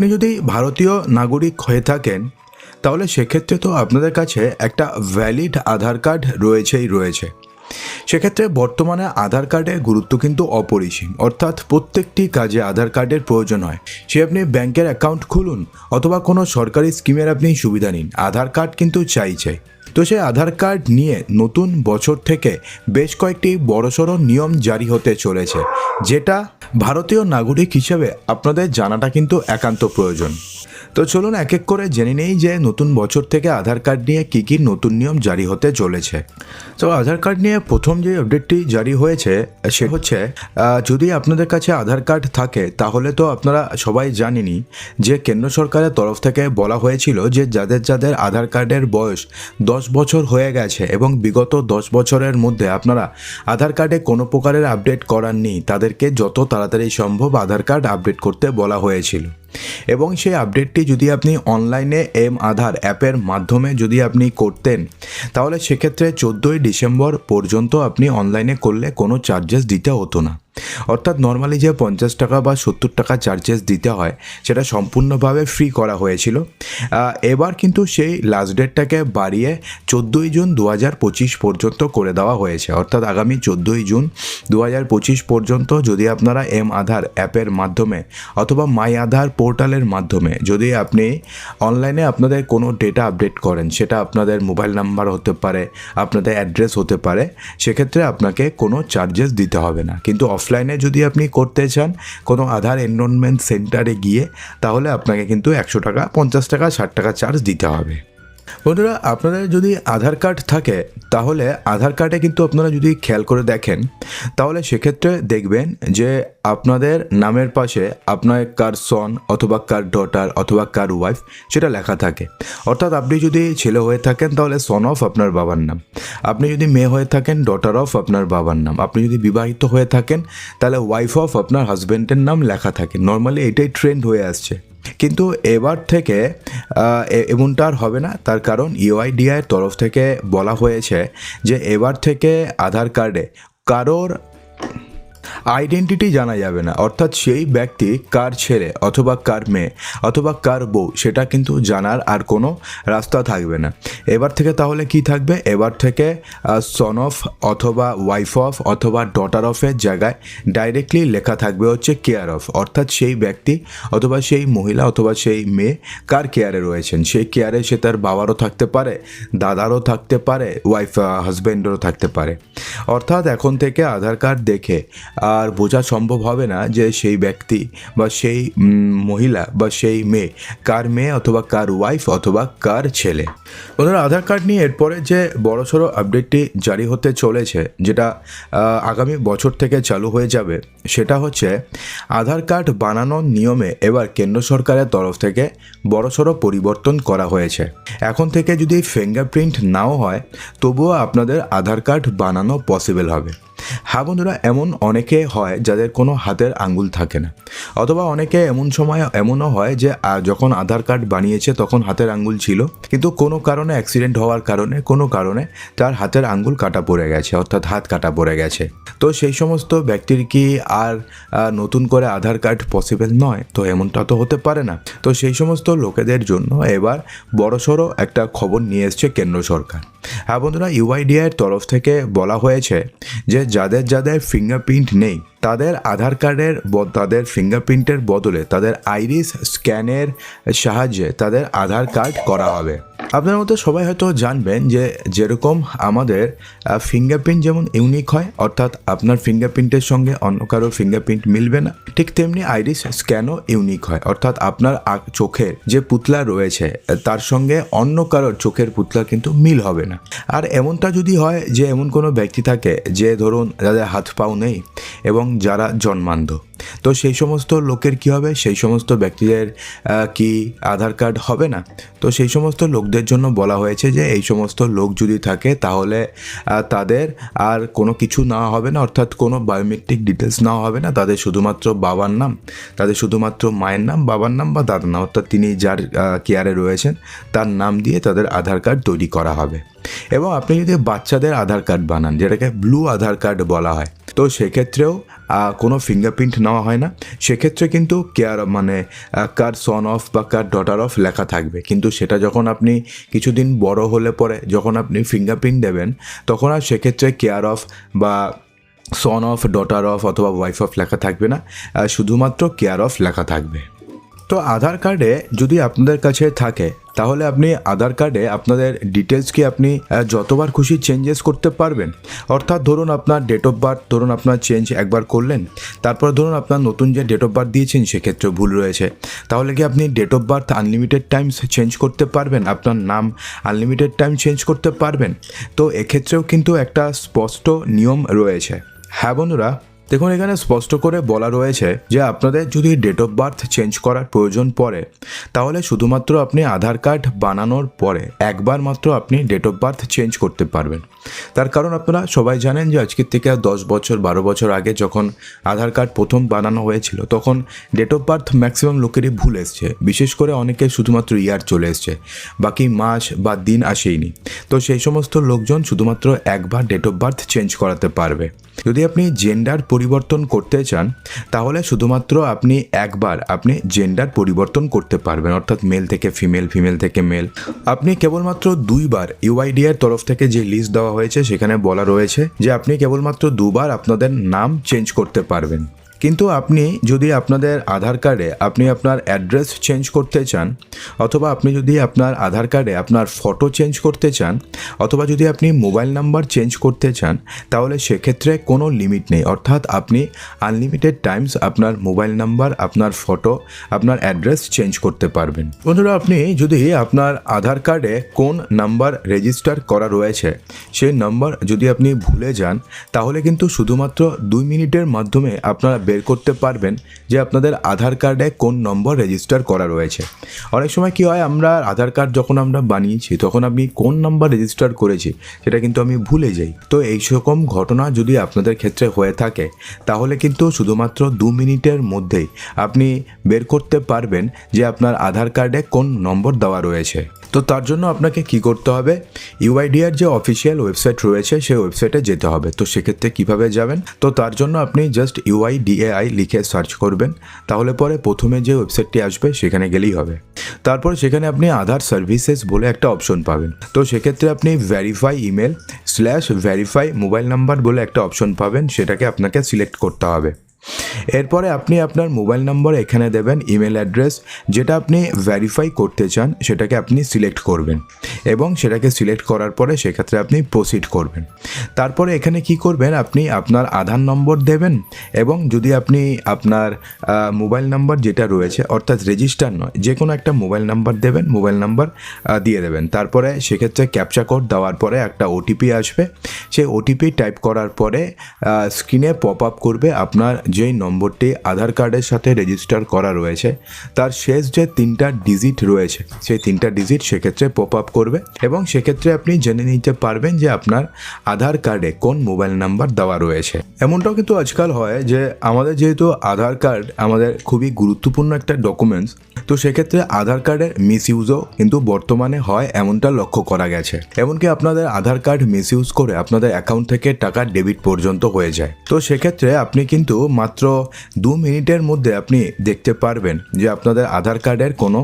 আপনি যদি ভারতীয় নাগরিক হয়ে থাকেন, তাহলে সেক্ষেত্রে তো আপনাদের কাছে একটা ভ্যালিড আধার কার্ড রয়েছেই রয়েছে। সেক্ষেত্রে বর্তমানে আধার কার্ডের গুরুত্ব কিন্তু অপরিসীম। অর্থাৎ প্রত্যেকটি কাজে আধার কার্ডের প্রয়োজন হয়। সে আপনি ব্যাংকের অ্যাকাউন্ট খুলুন, অথবা কোনো সরকারি স্কিমের আপনি সুবিধা নিন। আধার কার্ড কিন্তু চাই চাই তো সেই আধার কার্ড নিয়ে নতুন বছর থেকে বেশ কয়েকটি বড়সড় নিয়ম জারি হতে চলেছে, যেটা ভারতীয় নাগরিক হিসেবে আপনাদের জানাটা কিন্তু একান্ত প্রয়োজন। তো চলুন এক এক করে জেনে নেই যে নতুন বছর থেকে আধার কার্ড নিয়ে কী কী নতুন নিয়ম জারি হতে চলেছে। তো আধার কার্ড নিয়ে প্রথম যে আপডেটটি জারি হয়েছে, সে হচ্ছে যদি আপনাদের কাছে আধার কার্ড থাকে, তাহলে তো আপনারা সবাই জানেনই যে কেন্দ্র সরকারের তরফ থেকে বলা হয়েছিল যে যাদের যাদের আধার কার্ডের বয়স দশ বছর হয়ে গেছে এবং বিগত দশ বছরের মধ্যে আপনারা আধার কার্ডে কোনো প্রকারের আপডেট করাননি, তাদেরকে যত তাড়াতাড়ি সম্ভব আধার কার্ড আপডেট করতে বলা হয়েছিল। এবং সেই আপডেটটি যদি আপনি অনলাইনে এম আধার অ্যাপের মাধ্যমে যদি আপনি করতেন, তাহলে সেক্ষেত্রে চোদ্দোই ডিসেম্বর পর্যন্ত আপনি অনলাইনে করলে কোনো চার্জেস দিতে হতো না। অর্থাৎ নর্মালি যে পঞ্চাশ টাকা বা সত্তর টাকা চার্জেস দিতে হয়, সেটা সম্পূর্ণভাবে ফ্রি করা হয়েছিল। এবার কিন্তু সেই লাস্ট ডেটটাকে বাড়িয়ে চোদ্দোই জুন দু হাজার পঁচিশ পর্যন্ত করে দেওয়া হয়েছে। অর্থাৎ আগামী চোদ্দোই জুন দু হাজার পঁচিশ পর্যন্ত যদি আপনারা এম আধার অ্যাপের মাধ্যমে অথবা মাই আধার পোর্টালের মাধ্যমে যদি আপনি অনলাইনে আপনাদের কোনো ডেটা আপডেট করেন, সেটা আপনাদের মোবাইল নাম্বার হতে পারে, আপনাদের অ্যাড্রেস হতে পারে, সেক্ষেত্রে আপনাকে কোনো চার্জেস দিতে হবে না। কিন্তু অফলাইনে যদি আপনি করতে চান কোনো আধার এনরোলমেন্ট সেন্টারে গিয়ে, তাহলে আপনাকে কিন্তু একশো টাকা, পঞ্চাশ টাকা, ষাট টাকা চার্জ দিতে হবে। বন্ধুরা, আপনাদের যদি আধার কার্ড থাকে, তাহলে আধার কার্ডে কিন্তু আপনারা যদি খেয়াল করে দেখেন, তাহলে সেক্ষেত্রে দেখবেন যে আপনাদের নামের পাশে আপনার কার সন অথবা কার ডটার অথবা কার ওয়াইফ সেটা লেখা থাকে। অর্থাৎ আপনি যদি ছেলে হয়ে থাকেন, তাহলে সন অফ আপনার বাবার নাম। আপনি যদি মেয়ে হয়ে থাকেন ডটার অফ আপনার বাবার নাম। আপনি যদি বিবাহিত হয়ে থাকেন, তাহলে ওয়াইফ অফ আপনার হাজব্যান্ডের নাম লেখা থাকে। নর্মালি এটাই ট্রেন্ড হয়ে আসছে। কিন্তু এবার থেকে এমনটা আর হবে না। তার কারণ ইউআইডিআইয়ের তরফ থেকে বলা হয়েছে যে, এবার থেকে আধার কার্ডে কারোর আইডেন্টিটি জানা যাবে না। অর্থাৎ সেই ব্যক্তি কার ছেলে অথবা কার মেয়ে অথবা কার বউ, সেটা কিন্তু জানার আর কোনো রাস্তা থাকবে না। এবার থেকে তাহলে কি থাকবে? এবার থেকে সন অফ অথবা ওয়াইফ অফ অথবা ডটার অফের জায়গায় ডাইরেক্টলি লেখা থাকবে হচ্ছে কেয়ার অফ অর্থাৎ সেই ব্যক্তি অথবা সেই মহিলা অথবা সেই মেয়ে কার কেয়ারে রয়েছেন? সেই কেয়ারে সে তার বাবারও থাকতে পারে, দাদারও থাকতে পারে ওয়াইফ হাজব্যান্ডেরও থাকতে পারে। অর্থাৎ এখন থেকে আধার কার্ড দেখে আর বোঝা সম্ভব হবে না যে সেই ব্যক্তি বা সেই মহিলা বা সেই মেয়ে কার মেয়ে অথবা কার ওয়াইফ অথবা কার ছেলে। ওদের আধার কার্ড নিয়ে এরপরে যে বড়সড় আপডেটটি জারি হতে চলেছে, যেটা আগামী বছর থেকে চালু হয়ে যাবে, সেটা হচ্ছে আধার কার্ড বানানোর নিয়মে এবার কেন্দ্র সরকারের তরফ থেকে বড়সড় পরিবর্তন করা হয়েছে। এখন থেকে যদি ফিঙ্গারপ্রিন্ট নাও হয়, তবুও আপনাদের আধার কার্ড বানানো পসিবল হবে। হ্যাঁ বন্ধুরা, এমন অনেকে হয় যাদের কোনো হাতের আঙ্গুল থাকে না। অথবা অনেকে এমন সময় এমনও হয় যে যখন আধার কার্ড বানিয়েছে তখন হাতের আঙ্গুল ছিল, কিন্তু কোনো কারণে, অ্যাক্সিডেন্ট হওয়ার কারণে, কোনো কারণে তার হাতের আঙ্গুল কাটা পড়ে গেছে, অর্থাৎ হাত কাটা পড়ে গেছে। তো সেই সমস্ত ব্যক্তির কি আর নতুন করে আধার কার্ড পসিবল নয়? তো এমনটা তো হতে পারে না। তো সেই সমস্ত লোকেদের জন্য এবার বড়সড় একটা খবর নিয়ে এসছে কেন্দ্র সরকার। হ্যাঁ বন্ধুরা, ইউআইডিআইয়ের তরফ থেকে বলা হয়েছে যে যাদের যাদের ফিঙ্গারপ্রিন্ট নেই, তাদের আধার কার্ডের তাদের ফিঙ্গারপ্রিন্টের বদলে তাদের আইরিস স্ক্যানের সাহায্যে তাদের আধার কার্ড করা হবে। আপনার মতো সবাই হয়তো জানবেন যে যেরকম আমাদের ফিঙ্গারপ্রিন্ট যেমন ইউনিক হয়, অর্থাৎ আপনার ফিঙ্গারপ্রিন্টের সঙ্গে অন্য কারোর ফিঙ্গারপ্রিন্ট মিলবে না, ঠিক তেমনি আইরিস স্ক্যানও ইউনিক হয়। অর্থাৎ আপনার চোখের যে পুতলা রয়েছে, তার সঙ্গে অন্য কারোর চোখের পুতলা কিন্তু মিল হবে না। আর এমনটা যদি হয় যে এমন কোনো ব্যক্তি থাকে যে ধরুন যাদের হাত পাও নেই এবং যারা জন্মান্ধ, তো সেই সমস্ত লোকের কি হবে? সেই সমস্ত ব্যক্তিদের কি আধার কার্ড হবে না? তো সেই সমস্ত লোকদের জন্য বলা হয়েছে যে এই সমস্ত লোক যদি থাকে তাহলে তাদের আর কোনো কিছু না হবে না, অর্থাৎ কোনো বায়োমেট্রিক ডিটেলস নেওয়া হবে না, তাদের শুধুমাত্র বাবার নাম, তাদের শুধুমাত্র মায়ের নাম, বাবার নাম বা দাদার নাম, অর্থাৎ তিনি যার কেয়ারে রয়েছেন, তার নাম দিয়ে তাদের আধার কার্ড তৈরি করা হবে। এবং আপনি যদি বাচ্চাদের আধার কার্ড বানান, যেটাকে ব্লু আধার কার্ড বলা হয়, তো সেক্ষেত্রেও কোনো ফিঙ্গারপ্রিন্ট নেওয়া হয় না। সেক্ষেত্রে কিন্তু কেয়ার মানে কার সন অফ বা কার ডটার অফ লেখা থাকবে। কিন্তু সেটা যখন আপনি কিছুদিন বড় হলে পরে যখন আপনি ফিঙ্গারপ্রিন্ট দেবেন, তখন আর সেক্ষেত্রে কেয়ার অফ বা সন অফ ডটার অফ অথবা ওয়াইফ অফ লেখা থাকবে না। শুধুমাত্র কেয়ার অফ লেখা থাকবে। তো আধার কার্ডে যদি আপনাদের কাছে থাকে, তাহলে আপনি আধার কার্ডে আপনাদের ডিটেলসকে আপনি যতবার খুশি চেঞ্জেস করতে পারবেন? অর্থাৎ ধরুন আপনার ডেট অফ বার্থ ধরুন আপনার চেঞ্জ একবার করলেন, তারপর ধরুন আপনার নতুন যে ডেট অফ বার্থ দিয়েছেন সেক্ষেত্রে ভুল রয়েছে। তাহলে কি আপনি date of birth unlimited times change করতে পারবেন? আপনার নাম আনলিমিটেড টাইম চেঞ্জ করতে পারবেন? তো এক্ষেত্রেও কিন্তু একটা স্পষ্ট নিয়ম রয়েছে। হ্যাঁ বন্ধুরা দেখুন, এখানে স্পষ্ট করে বলা রয়েছে যে আপনাদের যদি ডেট অফ বার্থ চেঞ্জ করার প্রয়োজন পড়ে, তাহলে শুধুমাত্র আপনি আধার কার্ড বানানোর পরে একবার মাত্র আপনি ডেট অফ বার্থ চেঞ্জ করতে পারবেন। তার কারণ আপনারা সবাই জানেন যে আজকের থেকে আর দশ বছর, বারো বছর আগে যখন আধার কার্ড প্রথম বানানো হয়েছিল, তখন ডেট অফ বার্থ ম্যাক্সিমাম লোকেরই ভুল এসছে। বিশেষ করে অনেকে শুধুমাত্র ইয়ার চলে এসছে। বাকি মাস বা দিন আসেইনি। তো সেই সমস্ত লোকজন শুধুমাত্র একবার ডেট অফ বার্থ চেঞ্জ করাতে পারবে। যদি আপনি জেন্ডার পরিবর্তন করতে চান, তাহলে শুধুমাত্র আপনি একবার আপনি জেন্ডার পরিবর্তন করতে পারবেন। অর্থাৎ মেল থেকে ফিমেল ফিমেল থেকে মেল আপনি কেবলমাত্র দুইবার ইউআইডিআর তরফ থেকে যে লিস্ট দেওয়া হয়েছে সেখানে বলা রয়েছে যে আপনি কেবলমাত্র দুবার আপনাদের নাম চেঞ্জ করতে পারবেন। কিন্তু আপনি যদি আপনাদের আধার কার্ডে আপনি আপনার অ্যাড্রেস চেঞ্জ করতে চান, অথবা আপনি যদি আপনার আধার কার্ডে আপনার ফটো চেঞ্জ করতে চান, অথবা যদি আপনি মোবাইল নাম্বার চেঞ্জ করতে চান, তাহলে সেক্ষেত্রে কোনো লিমিট নেই। অর্থাৎ আপনি আনলিমিটেড টাইমস আপনার মোবাইল নাম্বার, আপনার ফটো, আপনার অ্যাড্রেস চেঞ্জ করতে পারবেন। বন্ধুরা, আপনি যদি আপনার আধার কার্ডে কোন নাম্বার রেজিস্টার করা রয়েছে, সেই নাম্বার যদি আপনি ভুলে যান, তাহলে কিন্তু শুধুমাত্র দুই মিনিটের মাধ্যমে আপনারা বের করতে পারবেন যে আপনাদের আধার কার্ডে কোন নম্বর রেজিস্টার করা রয়েছে। অনেক সময় কি হয়, আমরা আধার কার্ড যখন আমরা বানিয়েছি, তখন আমি কোন নাম্বার রেজিস্টার করেছি, সেটা কিন্তু আমি ভুলে যাই। তো এই রকম ঘটনা যদি আপনাদের ক্ষেত্রে হয়ে থাকে, তাহলে কিন্তু শুধুমাত্র দু মিনিটের মধ্যেই আপনি বের করতে পারবেন যে আপনার আধার কার্ডে কোন নম্বর দেওয়া রয়েছে। তো তার জন্য আপনাকে কি করতে হবে? ইউআইডিআর যে অফিসিয়াল ওয়েবসাইট রয়েছে, সেই ওয়েবসাইটে যেতে হবে। তো সেক্ষেত্রে কীভাবে যাবেন? তো তার জন্য আপনি জাস্ট ইউআইডিএআই লিখে সার্চ করবেন। তাহলে পরে প্রথমে যে ওয়েবসাইটটি আসবে, সেখানে গেলেই হবে। তারপর সেখানে আপনি আধার সার্ভিসেস বলে একটা অপশন পাবেন। তো সেক্ষেত্রে আপনি verify email slash verify mobile number বলে একটা অপশন পাবেন। সেটাকে আপনাকে সিলেক্ট করতে হবে। এরপরে আপনি আপনার মোবাইল নম্বর এখানে দেবেন ইমেল অ্যাড্রেস, যেটা আপনি ভেরিফাই করতে চান, সেটাকে আপনি সিলেক্ট করবেন এবং সেটাকে সিলেক্ট করার পরে সেক্ষেত্রে আপনি প্রসিড করবেন। তারপরে এখানে কি করবেন? আপনি আপনার আধার নম্বর দেবেন এবং যদি আপনি আপনার মোবাইল নাম্বার যেটা রয়েছে, অর্থাৎ রেজিস্টার নয় যে কোনো একটা মোবাইল নাম্বার দেবেন, মোবাইল নাম্বার দিয়ে দেবেন। তারপরে সেক্ষেত্রে ক্যাপচা কোড দেওয়ার পরে একটা ওটিপি আসবে। সেই ওটিপি টাইপ করার পরে স্ক্রিনে পপ আপ করবে আপনার যেই নম্বরটি আধার কার্ডের সাথে রেজিস্টার করা রয়েছে, তার শেষ যে তিনটা ডিজিট রয়েছে, সেই তিনটা ডিজিট সেক্ষেত্রে পপ আপ করবে এবং সেক্ষেত্রে আপনি জেনে নিতে পারবেন যে আপনার আধার কার্ডে কোন মোবাইল নাম্বার দেওয়া রয়েছে। এমনটাও কিন্তু আজকাল হয় যে আমাদের যেহেতু আধার কার্ড আমাদের খুবই গুরুত্বপূর্ণ একটা ডকুমেন্টস তো সেক্ষেত্রে আধার কার্ডের মিস ইউজও কিন্তু বর্তমানে হয় এমনটা লক্ষ্য করা গেছে। এমনকি আপনাদের আধার কার্ড মিস ইউজ করে আপনাদের অ্যাকাউন্ট থেকে টাকা ডেবিট পর্যন্ত হয়ে যায়। তো সেক্ষেত্রে আপনি কিন্তু মাত্র দু মিনিটের মধ্যে আপনি দেখতে পারবেন যে আপনাদের আধার কার্ডের কোনো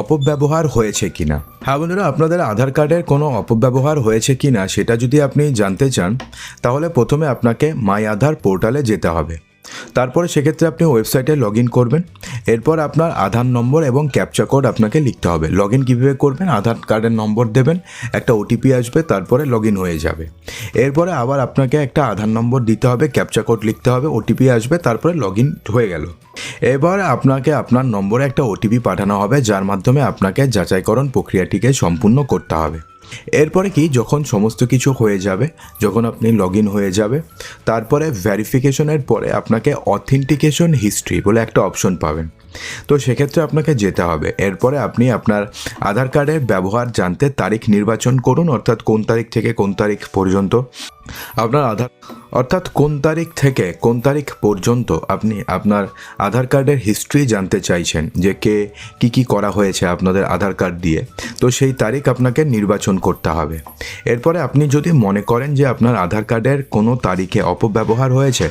অপব্যবহার হয়েছে কি না হ্যাঁ বন্ধুরা, আপনাদের আধার কার্ডের কোনো অপব্যবহার হয়েছে কি না সেটা যদি আপনি জানতে চান, তাহলে প্রথমে আপনাকে মাই আধার পোর্টালে যেতে হবে। তারপরে সেক্ষেত্রে আপনি ওয়েবসাইটে লগ ইন করবেন। এরপর আপনার আধার নম্বর এবং ক্যাপচা কোড আপনাকে লিখতে হবে। লগ ইন কীভাবে করবেন? আধার কার্ডের নম্বর দেবেন, একটা ওটিপি আসবে, তারপরে লগ ইন হয়ে যাবে। এরপরে আবার আপনাকে একটা আধার নম্বর দিতে হবে, ক্যাপচা কোড লিখতে হবে ওটিপি আসবে, তারপরে লগ ইন হয়ে গেল। এবার আপনাকে আপনার নম্বরে একটা ওটিপি পাঠানো হবে, যার মাধ্যমে আপনাকে যাচাইকরণ প্রক্রিয়াটিকে সম্পূর্ণ করতে হবে। এরপরে কি, যখন সমস্ত কিছু হয়ে যাবে, যখন আপনি লগ ইন হয়ে যাবে, তারপরে ভ্যারিফিকেশনের পরে আপনাকে অথেন্টিকেশন হিস্ট্রি বলে একটা অপশন পাবেন। তো সেক্ষেত্রে আপনাকে যেতে হবে। এরপরে আপনি আপনার আধার কার্ডের ব্যবহার জানতে তারিখ নির্বাচন করুন, অর্থাৎ কোন তারিখ থেকে কোন তারিখ পর্যন্ত। আপনার আধার অর্থাৎ কোন তারিখ থেকে কোন তারিখ পর্যন্ত আপনি আপনার আধার কার্ডের হিস্ট্রি জানতে চাইছেন যে কে, কি কি করা হয়েছে আপনাদের আধার কার্ড দিয়ে, তো সেই তারিখ আপনাকে নির্বাচন করতে হবে। এরপরে আপনি যদি মনে করেন যে আপনার আধার কার্ডের কোনো তারিখে অপব্যবহার হয়েছে,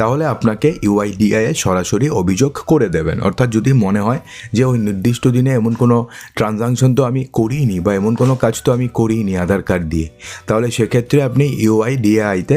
তাহলে আপনাকে ইউআইডিআই এ সরাসরি অভিযোগ করে দেবেন। অর্থাৎ যদি মনে হয় যে ওই নির্দিষ্ট দিনে এমন কোনো ট্রানজাকশন তো আমি করিনি বা এমন কোনো কাজ তো আমি করিনি আধার কার্ড দিয়ে, তাহলে সেক্ষেত্রে আপনি ইউআইডিআইতে